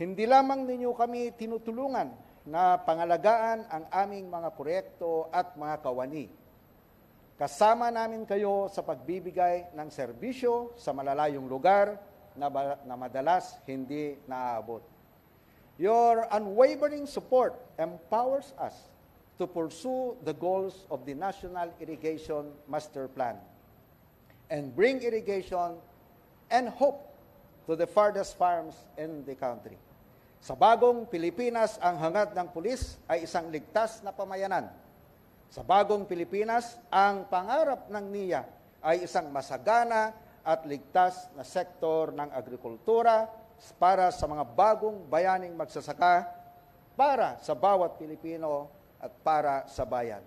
Hindi lamang ninyo kami tinutulungan na pangalagaan ang aming mga proyekto at mga kawani. Kasama namin kayo sa pagbibigay ng serbisyo sa malalayong lugar na, na madalas hindi naaabot. Your unwavering support empowers us to pursue the goals of the National Irrigation Master Plan and bring irrigation and hope to the farthest farms in the country. Sa bagong Pilipinas, ang hangad ng pulis ay isang ligtas na pamayanan. Sa bagong Pilipinas, ang pangarap ng NIA ay isang masagana at ligtas na sektor ng agrikultura para sa mga bagong bayaning magsasaka, para sa bawat Pilipino at para sa bayan.